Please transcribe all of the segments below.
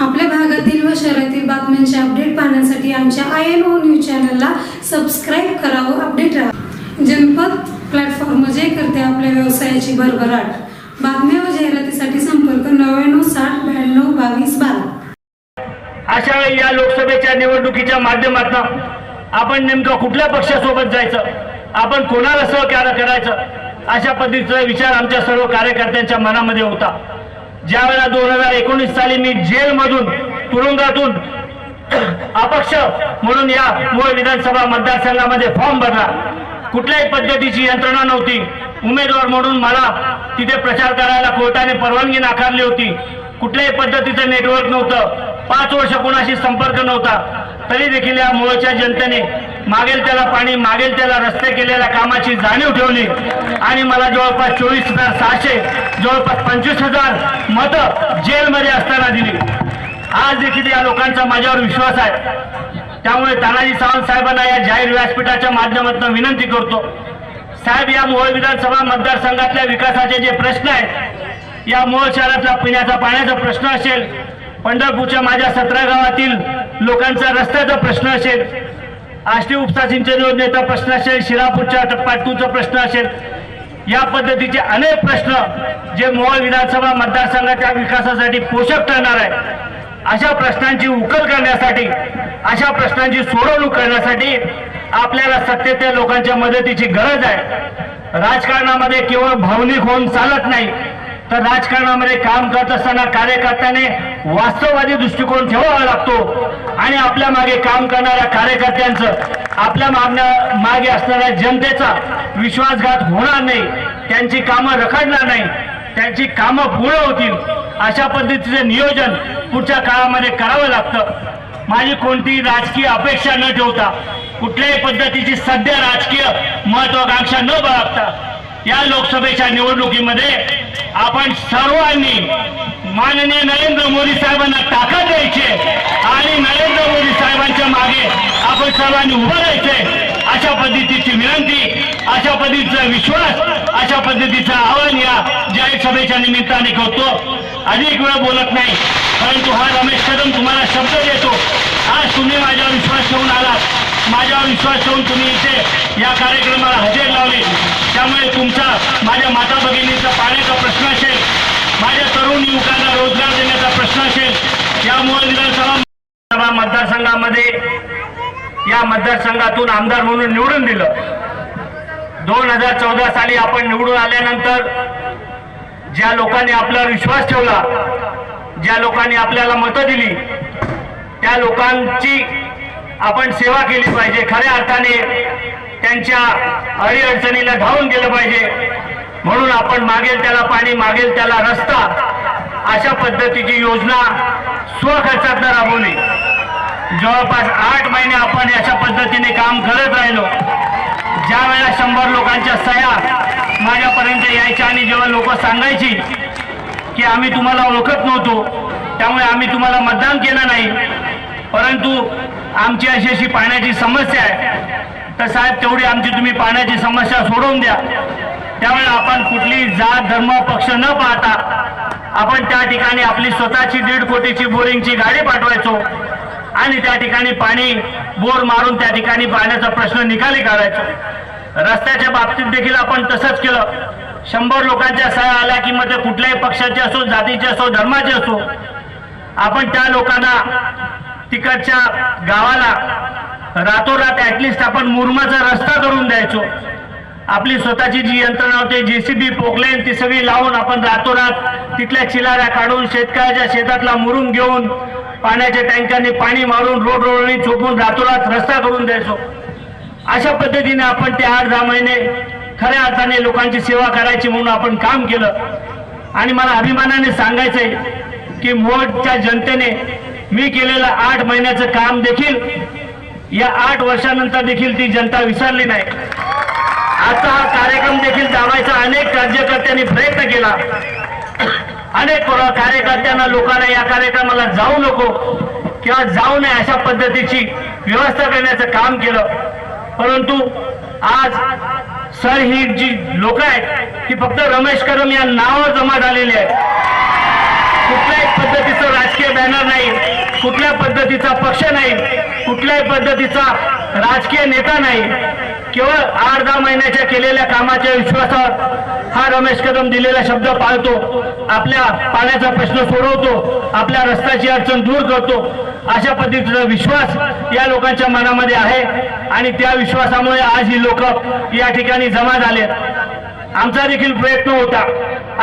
आपल्या भागातील व शहरातील बातम्यांचे अपडेट पाहण्यासाठी आमच्या आय एन ओ न्यूज चॅनलला सबस्क्राईब करा व अपडेट राहा. जनपद प्लॅटफॉर्म जे करते आपल्या व्यवसायाची भरभराट. बातम्या व जाहिरातीसाठी संपर्क नव्याण्णव साठ ब्याण्णव बावीस बारा. अशा वेळी या लोकसभेच्या निवडणुकीच्या माध्यमातून आपण नेमकं कुठल्या पक्षासोबत जायचं? आपण कोणाला सहकार्य करायचं? अशा पद्धतीचा विचार आमच्या सर्व कार्यकर्त्यांच्या मनामध्ये होता. ज्या वेळेला दोन हजार एकोणीस साली मी जेलमधून तुरुंगातून अपक्ष म्हणून या मूळ विधानसभा मतदारसंघामध्ये फॉर्म भरला. कुठल्याही पद्धतीची यंत्रणा नव्हती. उमेदवार म्हणून मला तिथे प्रचार करायला कोर्टाने परवानगी नाकारली होती. कुठल्याही पद्धतीचं नेटवर्क नव्हतं. पाच वर्ष कोणाशी संपर्क नव्हता. तरी देखील या मुळच्या जनतेने मागेल त्याला पाणी मागेल त्याला रस्ते केलेल्या कामाची जाणीव ठेवली. आणि मला जवळपास चोवीस हजार सहाशे जवळपास पंचवीस हजार मतं जेलमध्ये असताना दिली. आज देखील या लोकांचा माझ्यावर विश्वास आहे. त्यामुळे तानाजी सावंत साहेबांना या जाहीर व्यासपीठाच्या माध्यमातून विनंती करतो. साहेब या मोहोळ विधानसभा मतदारसंघातल्या विकासाचे जे प्रश्न आहेत या मोहोळ शहरातला पिण्याचा पाण्याचा प्रश्न असेल पंढरपूरच्या माझ्या सतरा गावातील लोकांचा रस्त्याचा प्रश्न असेल आष्टी उपसा सिंचन योजनेचा प्रश्न असेल शिरापूरच्या टप्पा टूचा प्रश्न असेल या पद्धतीचे अनेक प्रश्न जे मोहोळ विधानसभा मतदारसंघाच्या विकासासाठी पोषक ठरणार आहे अशा प्रश्नांची उकल करण्यासाठी अशा प्रश्नांची सोडवणूक करण्यासाठी आपल्याला सत्तेतल्या लोकांच्या मदतीची गरज आहे. राजकारणामध्ये केवळ भावनिक होऊन चालत नाही तर राजकारणामध्ये काम करत असताना कार्यकर्त्याने वास्तववादी दृष्टिकोन ठेवावा लागतो. आणि आपल्या मागे काम करणाऱ्या कार्यकर्त्यांचं आपल्या मागण्या मागे असणाऱ्या जनतेचा विश्वासघात होणार नाही त्यांची कामं रखडणार नाही त्यांची कामं पूर्ण होतील अशा पद्धतीचं नियोजन पुढच्या काळामध्ये करावं लागतं. माझी कोणतीही राजकीय अपेक्षा न ठेवता कुठल्याही पद्धतीची सध्या राजकीय महत्वाकांक्षा न बाळगता या लोकसभेच्या निवडणुकीमध्ये आपण सर्वांनी माननीय नरेंद्र मोदी साहेबांना ताकद द्यायची आणि नरेंद्र मोदी साहेबांच्या मागे आपण सर्वांनी उभं राहायचंय. अशा पद्धतीची विनंती अशा पद्धतीचा विश्वास अशा पद्धतीचं आव्हान या जाहीर सभेच्या निमित्ताने करतो. अधिक वेळ बोलत नाही परंतु हा रमेश कदम तुम्हाला शब्द देतो. आज तुम्ही माझ्यावर विश्वास ठेवून आलात माझ्यावर विश्वास ठेवून तुम्ही इथे या कार्यक्रमाला हजेर लावले. त्यामुळे तुमचा माझ्या माता भगिनीचा पाण्याचा प्रश्न असेल माझ्या तरुण युवकांना रोजगार देण्याचा प्रश्न असेल यामुळे विधानसभा मतदारसंघामध्ये या मतदारसंघातून आमदार म्हणून निवडून दिलं. दोन हजार चौदा साली आपण निवडून आल्यानंतर ज्या लोकांनी आपल्यावर विश्वास ठेवला ज्या लोकांनी आपल्याला मतं दिली त्या लोकांची आपण सेवा केली पाहिजे. खऱ्या अर्थाने त्यांच्या अडीअडचणीला धावून गेलं पाहिजे. म्हणून आपण मागेल त्याला पाणी मागेल त्याला रस्ता अशा पद्धतीची योजना स्वखर्चात राबवली जवळपास आठ महिने आपण अशा पद्धतीने काम करत राहिलो. ज्या वेळेला शंभर लोकांच्या सह्या माझ्यापर्यंत यायच्या आणि जेव्हा लोक सांगायची की आम्ही तुम्हाला ओळखत नव्हतो त्यामुळे आम्ही तुम्हाला मतदान केलं नाही परंतु आमची अशी अशी पाण्याची समस्या आहे. तर साहेब तेवढी आमची तुम्ही पाण्याची समस्या सोडवून द्या. त्यामुळे आपण कुठली जात धर्म पक्ष न पाहता आपण त्या ठिकाणी आपली स्वतःची दीड कोटीची बोरिंगची गाडी पाठवायचो आणि त्या ठिकाणी पाणी बोर मारून त्या ठिकाणी पाण्याचा प्रश्न निकाली काढायचो. रस्त्याच्या बाबतीत देखील आपण तसंच केलं. शंभर लोकांच्या सह्या आल्या की मग ते कुठल्याही पक्षाचे असो जातीचे असो धर्माचे असो आपण त्या लोकांना तिकडच्या गावाला रातोरात ऍटलिस्ट आपण मुरमाचा रस्ता करून द्यायचो. आपली स्वतःची जी यंत्रणा होती जेसीबी पोकलेन ती सगळी लावून आपण रातोरात तिथल्या चिलाऱ्या काढून शेतकऱ्याच्या शेतातला मुरुम घेऊन पाण्याच्या टँकरने पाणी मारून रोड रोडनी चोपून रातोरात रस्ता करून द्यायचो. अशा पद्धतीने आपण ते आठ दहा महिने खऱ्या अर्थाने लोकांची सेवा करायची म्हणून आपण काम केलं. आणि मला अभिमानाने सांगायचंय की मोठच्या जनतेने मी केलेलं आठ महिन्याचं काम देखील या आठ वर्षानंतर देखील ती जनता विसरली नाही. आजचा हा कार्यक्रम देखील दाबायचा अनेक कार्यकर्त्यांनी प्रयत्न केला. अनेक कार्यकर्त्यांना लोकांना या कार्यक्रमाला जाऊ नको किंवा जाऊ नये अशा पद्धतीची व्यवस्था करण्याचं काम केलं. परंतु आज सर ही जी लोक आहेत ती फक्त रमेश कदम या नावावर जमा झालेली आहेत. कुठल्याही पद्धतीचं राजकीय बॅनर नाही. कुठल्या पद्धतीचा पक्ष नाही कुठल्याही पद्धतीचा राजकीय नेता नाही केवळ आठ दहा महिन्याच्या केलेल्या कामाच्या विश्वासावर हा रमेश कदम दिलेला शब्द पाळतो आपल्या पाण्याचा प्रश्न सोडवतो आपल्या रस्त्याची अडचण दूर करतो अशा पद्धतीचा विश्वास या लोकांच्या मनामध्ये आहे आणि त्या विश्वासामुळे आज ही लोक या ठिकाणी जमा झाले आमचा देखील प्रयत्न होता.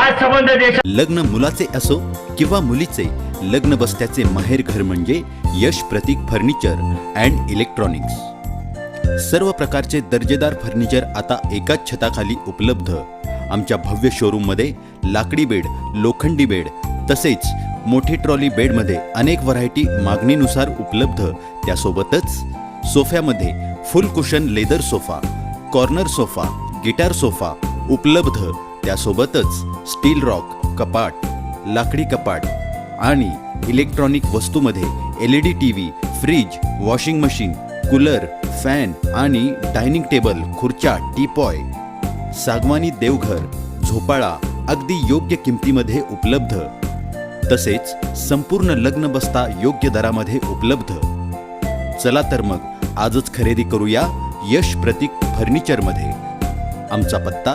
आज संबंध देश लग्न मुलाचे असो किंवा मुलीचे लग्न बसत्याचे माहेर घर म्हणजे Yash Pratik furniture and electronics. सर्व प्रकारचे दर्जेदार फर्निचर आता एकाच छताखाली उपलब्ध. आमच्या भव्य शोरूममध्ये लाकडी बेड लोखंडी बेड तसेच मोठी ट्रॉली बेडमध्ये अनेक व्हरायटी मागणीनुसार उपलब्ध. त्यासोबतच सोफ्यामध्ये full cushion leather sofa corner sofa guitar sofa उपलब्ध त्यासोबतच स्टील रॉक कपाट लाकडी कपाट आणि electronic वस्तूमध्ये L E D T V fridge washing machine cooler fan आणि डायनिंग टेबल खुर्च्या टीपॉय सागवानी देवघर झोपाळा अगदी योग्य किमतीमध्ये उपलब्ध. तसेच संपूर्ण लग्न बसता योग्य दरामध्ये उपलब्ध. चला तर मग आजच खरेदी करूया यश प्रतीक फर्निचरमध्ये. आमचा पत्ता